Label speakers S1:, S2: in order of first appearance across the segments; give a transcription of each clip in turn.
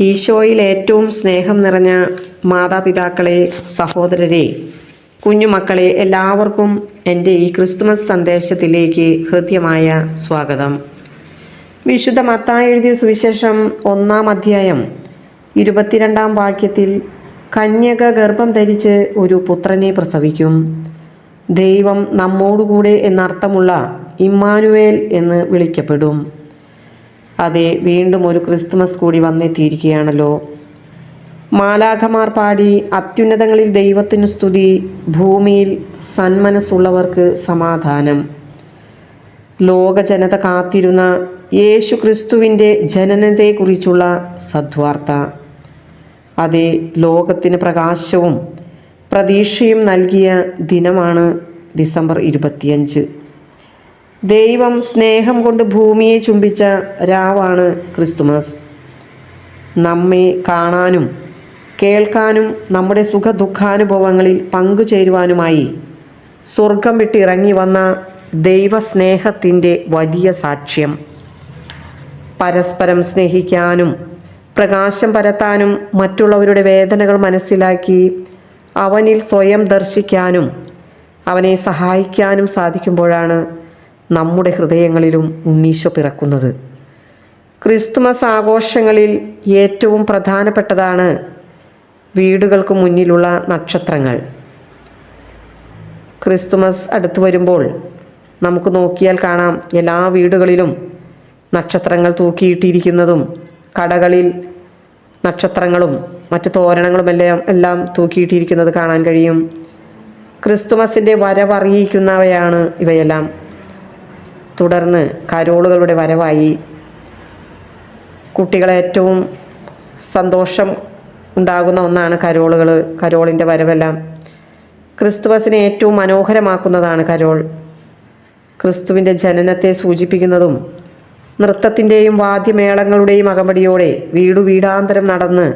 S1: ഈശോയിൽ ഏറ്റവും സ്നേഹം നിറഞ്ഞ മാതാപിതാക്കളെ സഹോദരരെ കുഞ്ഞുമക്കളെ എല്ലാവർക്കും എന്റെ ഈ ക്രിസ്തുമസ് സന്ദേശത്തിലേക്ക് ഹൃദ്യമായ സ്വാഗതം. വിശുദ്ധ മത്തായി എഴുതിയ സുവിശേഷം ഒന്നാം അധ്യായം ഇരുപത്തിരണ്ടാം വാക്യത്തിൽ കന്യക ഗർഭം ധരിച്ച് ഒരു പുത്രനെ പ്രസവിക്കും. ദൈവം നമ്മോടുകൂടെ എന്നർത്ഥമുള്ള ഇമ്മാനുവേൽ എന്ന് വിളിക്കപ്പെടും. അതെ വീണ്ടും ഒരു ക്രിസ്തുമസ് കൂടി വന്നെത്തിയിരിക്കുകയാണല്ലോ. മാലാഖമാർ പാടി അത്യുന്നതങ്ങളിൽ ദൈവത്തിനു സ്തുതി ഭൂമിയിൽ സന്മനസ്സുള്ളവർക്ക് സമാധാനം. ലോകജനത കാത്തിരുന്ന യേശു ക്രിസ്തുവിന്റെ ജനനത്തെക്കുറിച്ചുള്ള സദ്വാർത്ത. അതെ ലോകത്തിന് പ്രകാശവും പ്രതീക്ഷയും നൽകിയ ദിനമാണ് ഡിസംബർ ഇരുപത്തിയഞ്ച്. ദൈവം സ്നേഹം കൊണ്ട് ഭൂമിയെ ചുംബിച്ച രാവാണ് ക്രിസ്തുമസ്. നമ്മെ കാണാനും കേൾക്കാനും നമ്മുടെ സുഖ ദുഃഖാനുഭവങ്ങളിൽ പങ്കുചേരുവാനുമായി സ്വർഗം വിട്ടിറങ്ങി വന്ന ദൈവസ്നേഹത്തിന്റെ വലിയ സാക്ഷ്യം. പരസ്പരം സ്നേഹിക്കാനും പ്രകാശം പരത്താനും മറ്റുള്ളവരുടെ വേദനകൾ മനസ്സിലാക്കി അവനിൽ സ്വയം ദർശിക്കാനും അവനെ സഹായിക്കാനും സാധിക്കുമ്പോഴാണ് നമ്മുടെ ഹൃദയങ്ങളിലും ഉണ്ണീശോ പിറക്കുന്നത്. ക്രിസ്തുമസ് ആഘോഷങ്ങളിൽ ഏറ്റവും പ്രധാനപ്പെട്ടതാണ് വീടുകൾക്ക് മുന്നിലുള്ള നക്ഷത്രങ്ങൾ. ക്രിസ്തുമസ് അടുത്തു വരുമ്പോൾ നമുക്ക് നോക്കിയാൽ കാണാം എല്ലാ വീടുകളിലും നക്ഷത്രങ്ങൾ തൂക്കിയിട്ടിരിക്കുന്നതും കടകളിൽ നക്ഷത്രങ്ങളും മറ്റ് തോരണങ്ങളും എല്ലാം എല്ലാം തൂക്കിയിട്ടിരിക്കുന്നത് കാണാൻ കഴിയും. ക്രിസ്തുമസിന്റെ വരവറിയിക്കുന്നവയാണ് ഇവയെല്ലാം. തുടർന്ന് കരോളുകളുടെ വരവായി. കുട്ടികളെ ഏറ്റവും സന്തോഷം ഉണ്ടാകുന്ന ഒന്നാണ് കരോളുകൾ കരോളിന്റെ വരവെല്ലാം. ക്രിസ്തുവസിനെ ഏറ്റവും മനോഹരമാക്കുന്നതാണ് കരോൾ. ക്രിസ്തുവിന്റെ ജനനത്തെ സൂചിപ്പിക്കുന്നതും നൃത്തത്തിന്റെയും വാദ്യമേളങ്ങളുടെയും അകമ്പടിയോടെ വീടു വീടാന്തരം നടന്ന്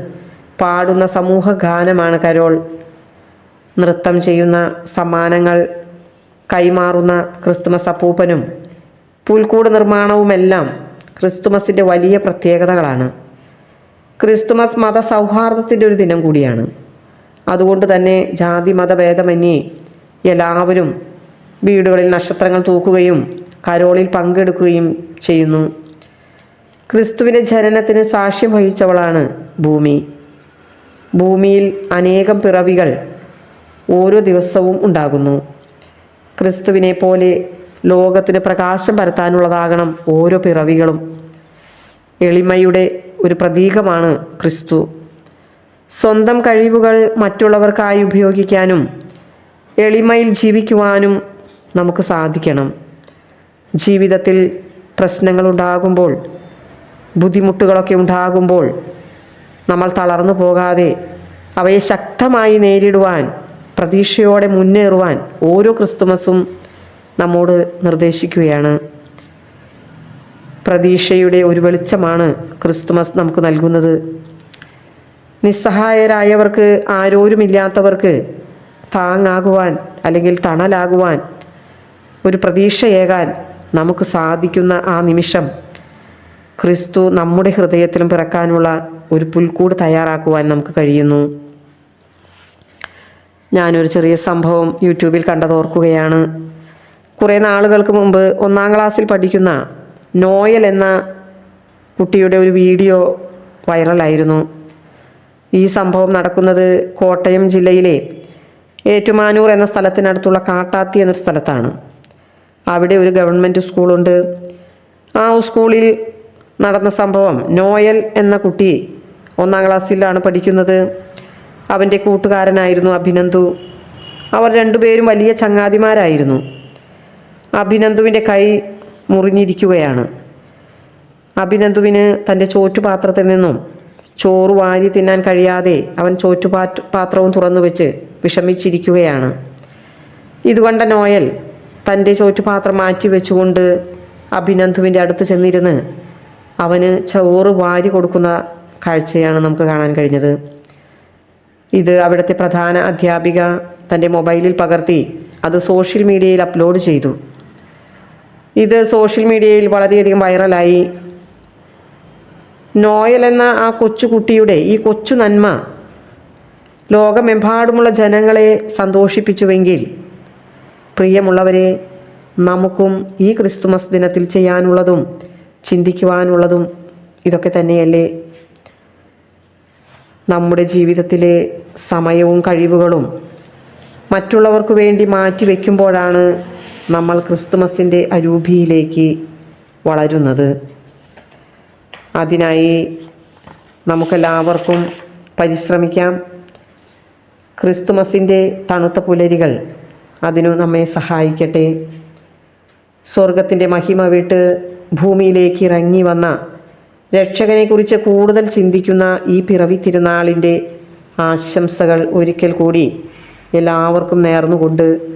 S1: പാടുന്ന സമൂഹ ഗാനമാണ് കരോൾ. നൃത്തം ചെയ്യുന്ന സമ്മാനങ്ങൾ കൈമാറുന്ന ക്രിസ്തുമസ് അപ്പൂപ്പനും പുൽക്കൂട് നിർമ്മാണവുമെല്ലാം ക്രിസ്തുമസിന്റെ വലിയ പ്രത്യേകതകളാണ്. ക്രിസ്തുമസ് മത സൗഹാർദ്ദത്തിന്റെ ഒരു ദിനം കൂടിയാണ്. അതുകൊണ്ട് തന്നെ ജാതി മതഭേദമന്യേ എല്ലാവരും വീടുകളിൽ നക്ഷത്രങ്ങൾ തൂക്കുകയും കരോളിൽ പങ്കെടുക്കുകയും ചെയ്യുന്നു. ക്രിസ്തുവിന്റെ ജനനത്തിന് സാക്ഷ്യം വഹിച്ചവളാണ് ഭൂമി. ഭൂമിയിൽ അനേകം പിറവികൾ ഓരോ ദിവസവും ഉണ്ടാകുന്നു. ക്രിസ്തുവിനെ പോലെ ലോകത്തിന് പ്രകാശം പരത്താനുള്ളതാകണം ഓരോ പിറവികളും. എളിമയുടെ ഒരു പ്രതീകമാണ് ക്രിസ്തു. സ്വന്തം കഴിവുകൾ മറ്റുള്ളവർക്കായി ഉപയോഗിക്കാനും എളിമയിൽ ജീവിക്കുവാനും നമുക്ക് സാധിക്കണം. ജീവിതത്തിൽ പ്രശ്നങ്ങളുണ്ടാകുമ്പോൾ ബുദ്ധിമുട്ടുകളൊക്കെ ഉണ്ടാകുമ്പോൾ നമ്മൾ തളർന്നു പോകാതെ അവയെ ശക്തമായി നേരിടുവാൻ പ്രതീക്ഷയോടെ മുന്നേറുവാൻ ഓരോ ക്രിസ്തുമസും നമ്മോട് നിർദ്ദേശിക്കുകയാണ്. പ്രതീക്ഷയുടെ ഒരു വെളിച്ചമാണ് ക്രിസ്തുമസ് നമുക്ക് നൽകുന്നത്. നിസ്സഹായരായവർക്ക് ആരോരുമില്ലാത്തവർക്ക് താങ്ങാകുവാൻ അല്ലെങ്കിൽ തണലാകുവാൻ ഒരു പ്രതീക്ഷയേകാൻ നമുക്ക് സാധിക്കുന്ന ആ നിമിഷം ക്രിസ്തു നമ്മുടെ ഹൃദയത്തിലും പിറക്കാനുള്ള ഒരു പുൽക്കൂട് തയ്യാറാക്കുവാൻ നമുക്ക് കഴിയുന്നു. ഞാനൊരു ചെറിയ സംഭവം യൂട്യൂബിൽ കണ്ടതോർക്കുകയാണ്. കുറേ നാളുകൾക്ക് മുമ്പ് ഒന്നാം ക്ലാസ്സിൽ പഠിക്കുന്ന നോയൽ എന്ന കുട്ടിയുടെ ഒരു വീഡിയോ വൈറലായിരുന്നു. ഈ സംഭവം നടക്കുന്നത് കോട്ടയം ജില്ലയിലെ ഏറ്റുമാനൂർ എന്ന സ്ഥലത്തിനടുത്തുള്ള കാട്ടാത്തി എന്നൊരു സ്ഥലത്താണ്. അവിടെ ഒരു ഗവൺമെന്റ് സ്കൂളുണ്ട്. ആ സ്കൂളിൽ നടന്ന സംഭവം നോയൽ എന്ന കുട്ടി ഒന്നാം ക്ലാസ്സിലാണ് പഠിക്കുന്നത്. അവന്റെ കൂട്ടുകാരനായിരുന്നു അഭിനന്ദു. അവർ രണ്ടുപേരും വലിയ ചങ്ങാതിമാരായിരുന്നു. അഭിനന്ദുവിന്റെ കൈ മുറിഞ്ഞിരിക്കുകയാണ്. അഭിനന്ദുവിന് തന്റെ ചോറ്റുപാത്രത്തിൽ നിന്നും ചോറ് വാരി തിന്നാൻ കഴിയാതെ അവൻ ചോറ്റുപാറ്റ് പാത്രവും തുറന്നു വെച്ച് വിഷമിച്ചിരിക്കുകയാണ്. ഇതുകൊണ്ട നോയൽ തന്റെ ചോറ്റുപാത്രം മാറ്റി വെച്ചുകൊണ്ട് അഭിനന്ദുവിന്റെ അടുത്ത് ചെന്നിരുന്ന് അവന് ചോറ് വാരി കൊടുക്കുന്ന കാഴ്ചയാണ് നമുക്ക് കാണാൻ കഴിഞ്ഞത്. ഇത് അവിടുത്തെ പ്രധാന അധ്യാപിക തന്റെ മൊബൈലിൽ പകർത്തി അത് സോഷ്യൽ മീഡിയയിൽ അപ്ലോഡ് ചെയ്തു. ഇത് സോഷ്യൽ മീഡിയയിൽ വളരെയധികം വൈറലായി. നോയൽ എന്ന ആ കൊച്ചുകുട്ടിയുടെ ഈ കൊച്ചു നന്മ ലോകമെമ്പാടുമുള്ള ജനങ്ങളെ സന്തോഷിപ്പിച്ചുവെങ്കിൽ പ്രിയമുള്ളവരെ നമുക്കും ഈ ക്രിസ്തുമസ് ദിനത്തിൽ ചെയ്യാനുള്ളതും ചിന്തിക്കുവാനുള്ളതും ഇതൊക്കെ തന്നെയല്ലേ? നമ്മുടെ ജീവിതത്തിലെ സമയവും കഴിവുകളും മറ്റുള്ളവർക്ക് വേണ്ടി മാറ്റിവെക്കുമ്പോഴാണ് നമ്മൾ ക്രിസ്തുമസിന്റെ അരൂപിയിലേക്ക് വളരുന്നത്. അതിനായി നമുക്കെല്ലാവർക്കും പരിശ്രമിക്കാം. ക്രിസ്തുമസിന്റെ തണുത്ത പുലരികൾ അതിനു നമ്മെ സഹായിക്കട്ടെ. സ്വർഗത്തിന്റെ മഹിമ വിട്ട് ഭൂമിയിലേക്ക് ഇറങ്ങി വന്ന രക്ഷകനെക്കുറിച്ച് കൂടുതൽ ചിന്തിക്കുന്ന ഈ പിറവി തിരുനാളിന്റെ ആശംസകൾ ഒരിക്കൽ കൂടി എല്ലാവർക്കും നേർന്നുകൊണ്ട്